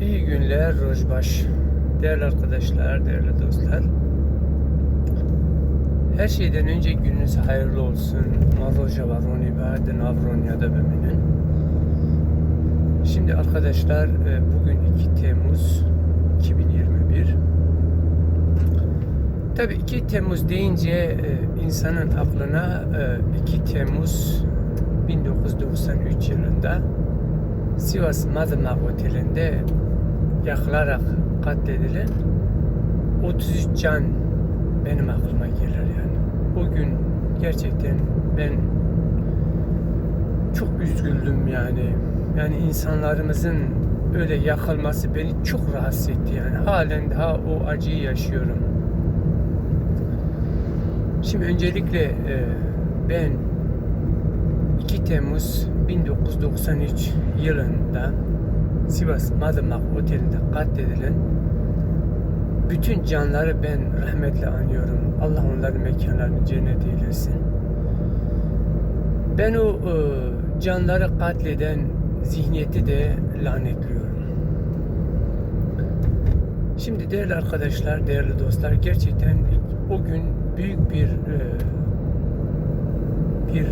İyi günler Rojbaş. Değerli arkadaşlar, değerli dostlar. Her şeyden önce gününüz hayırlı olsun. Mavroja varoni ve Navronya da beminin. Şimdi arkadaşlar e, bugün 2 Temmuz 2021. Tabii 2 Temmuz deyince e, insanın aklına e, 2 Temmuz 1993 yılında Sivas Madımak Oteli'nde yakılarak katledilen 33 can benim aklıma gelir yani. O gün gerçekten ben çok üzüldüm yani. Yani insanlarımızın öyle yakılması beni çok rahatsız etti yani. Halen daha o acıyı yaşıyorum. Şimdi öncelikle e, ben 2 Temmuz 1993 yılında Sivas Madımak Oteli'nde katledilen bütün canları ben rahmetle anıyorum. Allah onların mekanlarını cennet eylesin. Ben o e, canları katleden zihniyeti de lanetliyorum. Şimdi değerli arkadaşlar, değerli dostlar gerçekten o gün büyük bir e, bir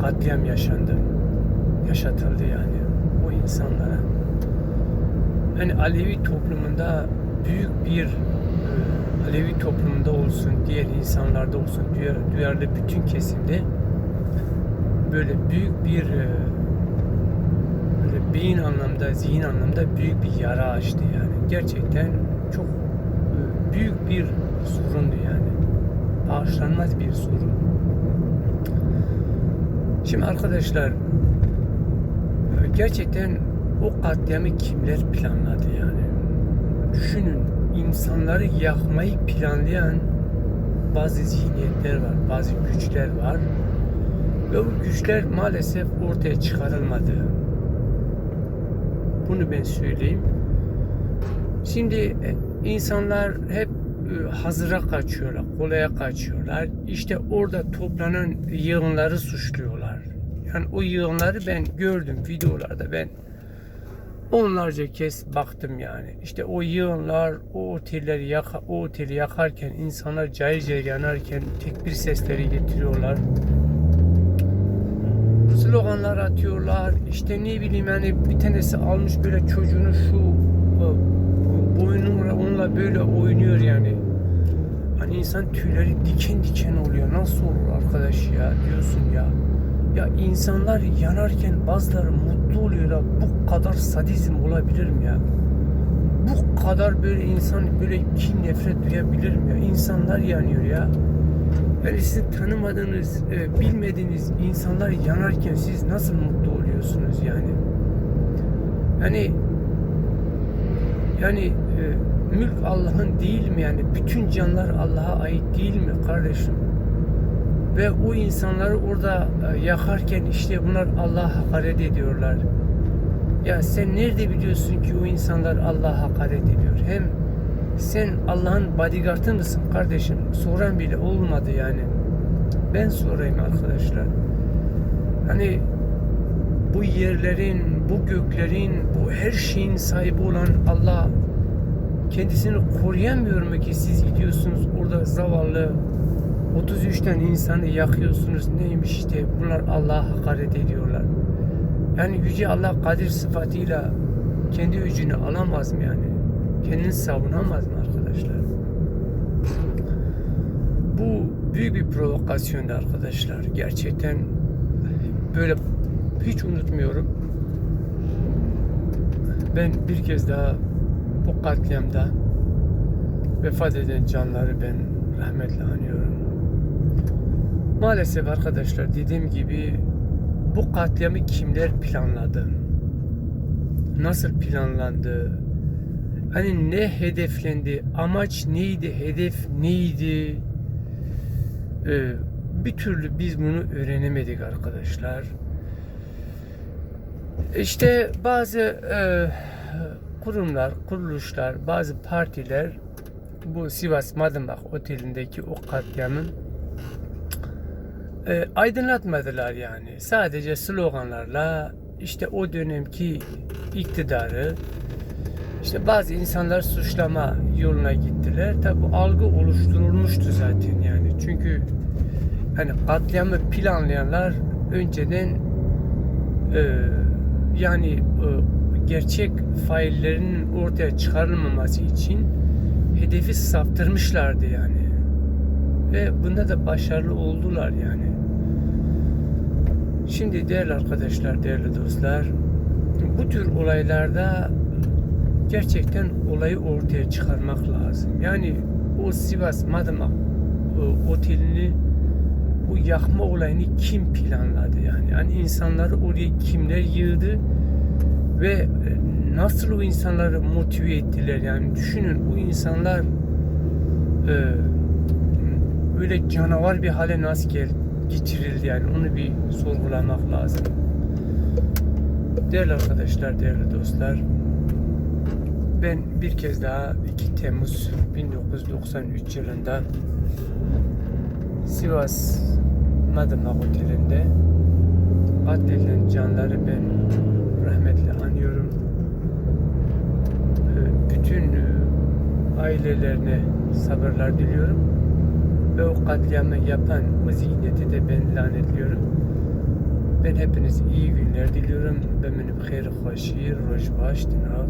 katliam yaşandı. Yaşatıldı yani o insanlara. Hani Alevi toplumunda büyük bir e, Alevi toplumunda olsun, diğer insanlarda olsun, duyar, duyarlı bütün kesimde böyle büyük bir e, böyle beyin anlamda, zihin anlamda büyük bir yara açtı yani. Gerçekten çok e, büyük bir sorundu yani. Bağışlanmaz bir sorun. Şimdi arkadaşlar gerçekten o katliamı kimler planladı yani? Düşünün insanları yakmayı planlayan bazı zihniyetler var, bazı güçler var ve bu güçler maalesef ortaya çıkarılmadı. Bunu ben söyleyeyim. Şimdi e, insanlar hep hazıra kaçıyorlar, kolaya kaçıyorlar. İşte orada toplanan yığınları suçluyorlar. Yani o yığınları ben gördüm videolarda ben onlarca kez baktım yani. İşte o yığınlar o otelleri yaka, o oteli yakarken insanlar cayır cayır yanarken tekbir sesleri getiriyorlar. Sloganlar atıyorlar. İşte ne bileyim yani bir tanesi almış böyle çocuğunu şu e, boynunla onunla böyle oynuyor yani. Hani insan tüyleri diken diken oluyor. Nasıl olur arkadaş ya diyorsun ya. Ya insanlar yanarken bazıları mutlu oluyor da bu kadar sadizm olabilir mi ya? Bu kadar böyle insan böyle kin nefret duyabilir mi ya? İnsanlar yanıyor ya. Yani sizin tanımadığınız, e, bilmediğiniz insanlar yanarken siz nasıl mutlu oluyorsunuz yani? Yani yani e, mülk Allah'ın değil mi yani? Bütün canlar Allah'a ait değil mi kardeşim? Ve o insanları orada e, yakarken işte bunlar Allah'a hakaret ediyorlar. Ya sen nerede biliyorsun ki o insanlar Allah'a hakaret ediyor? Hem sen Allah'ın bodyguardı mısın kardeşim? Soran bile olmadı yani. Ben sorayım arkadaşlar. Hani bu yerlerin, bu göklerin, bu her şeyin sahibi olan Allah kendisini koruyamıyor mu ki siz gidiyorsunuz orada zavallı 33 tane insanı yakıyorsunuz neymiş işte bunlar Allah'a hakaret ediyorlar. Yani Yüce Allah Kadir sıfatıyla kendi gücünü alamaz mı yani? Kendini savunamaz mı arkadaşlar? Bu büyük bir provokasyondu arkadaşlar. Gerçekten böyle hiç unutmuyorum. Ben bir kez daha bu katliamda vefat eden canları ben rahmetle anıyorum. Maalesef arkadaşlar dediğim gibi bu katliamı kimler planladı? Nasıl planlandı? Hani ne hedeflendi? Amaç neydi? Hedef neydi? Ee, bir türlü biz bunu öğrenemedik arkadaşlar. İşte bazı e, kurumlar, kuruluşlar, bazı partiler bu Sivas Madımak Oteli'ndeki o katliamın e, aydınlatmadılar yani. Sadece sloganlarla işte o dönemki iktidarı İşte bazı insanlar suçlama yoluna gittiler. Tabi bu algı oluşturulmuştu zaten yani. Çünkü hani katliamı planlayanlar önceden e, yani e, gerçek faillerin ortaya çıkarılmaması için hedefi saptırmışlardı yani. Ve bunda da başarılı oldular yani. Şimdi değerli arkadaşlar, değerli dostlar, bu tür olaylarda gerçekten olayı ortaya çıkarmak lazım. Yani o Sivas Madımak e, otelini bu yakma olayını kim planladı yani? Yani insanları oraya kimler yığdı ve e, nasıl o insanları motive ettiler yani düşünün bu insanlar e, böyle canavar bir hale nasıl gel geçirildi yani onu bir sorgulamak lazım. Değerli arkadaşlar, değerli dostlar, ben bir kez daha 2 Temmuz 1993 yılında Sivas Madımak Oteli'nde katledilen canları ben rahmetle anıyorum. Ee, Bütün e, ailelerine sabırlar diliyorum. Ve o katliamı yapan o zihniyeti de ben lanetliyorum. Ben hepiniz iyi günler diliyorum. Ben benim hayır hoşir, roj baş, dinav,